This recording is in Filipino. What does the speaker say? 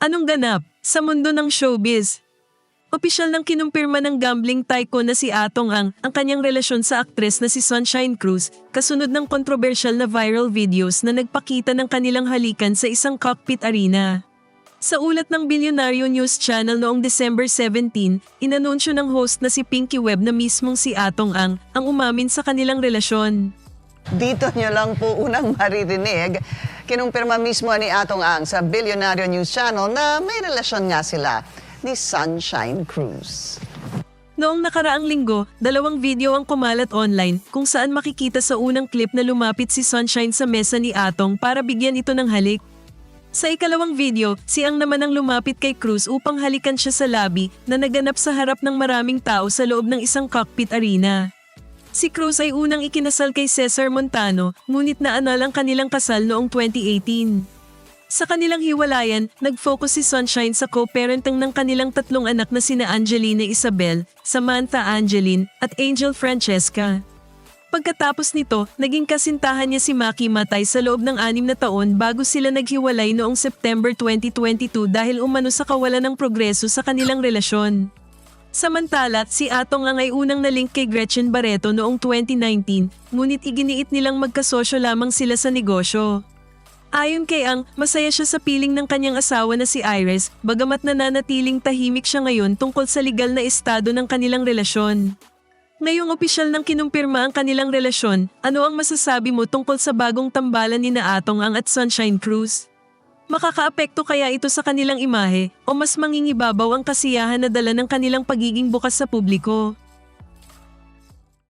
Anong ganap sa mundo ng showbiz? Opisyal nang kinumpirma ng gambling tycoon na si Atong Ang ang kanyang relasyon sa aktres na si Sunshine Cruz kasunod ng kontrobersyal na viral videos na nagpakita ng kanilang halikan sa isang cockpit arena. Sa ulat ng Bilyonaryo News Channel noong December 17, inanunsyo ng host na si Pinky Webb na mismong si Atong Ang ang umamin sa kanilang relasyon. Dito nyo lang po unang maririnig. Kinumpirma mismo ni Atong Ang sa Billionaire News Channel na may relasyon nga sila ni Sunshine Cruz. Noong nakaraang linggo, dalawang video ang kumalat online kung saan makikita sa unang clip na lumapit si Sunshine sa mesa ni Atong para bigyan ito ng halik. Sa ikalawang video, si Ang naman ang lumapit kay Cruz upang halikan siya sa lobby na naganap sa harap ng maraming tao sa loob ng isang cockpit arena. Si Cruz ay unang ikinasal kay Cesar Montano, ngunit naanal ang kanilang kasal noong 2018. Sa kanilang hiwalayan, nag-focus si Sunshine sa co-parenting ng kanilang tatlong anak na sina Angelina Isabel, Samantha Angeline, at Angel Francesca. Pagkatapos nito, naging kasintahan niya si Maki Matay sa loob ng anim na taon bago sila naghiwalay noong September 2022 dahil umano sa kawalan ng progreso sa kanilang relasyon. Samantala, si Atong ang ay unang nalink kay Gretchen Barreto noong 2019, ngunit iginiit nilang magkasosyo lamang sila sa negosyo. Ayon kay Ang, masaya siya sa piling ng kanyang asawa na si Iris, bagamat nananatiling tahimik siya ngayon tungkol sa legal na estado ng kanilang relasyon. Ngayong opisyal nang kinumpirma ang kanilang relasyon, ano ang masasabi mo tungkol sa bagong tambalan ni na Atong Ang at Sunshine Cruz? Makakaapekto kaya ito sa kanilang imahe o mas mangingibabaw ang kasiyahan na dala ng kanilang pagiging bukas sa publiko?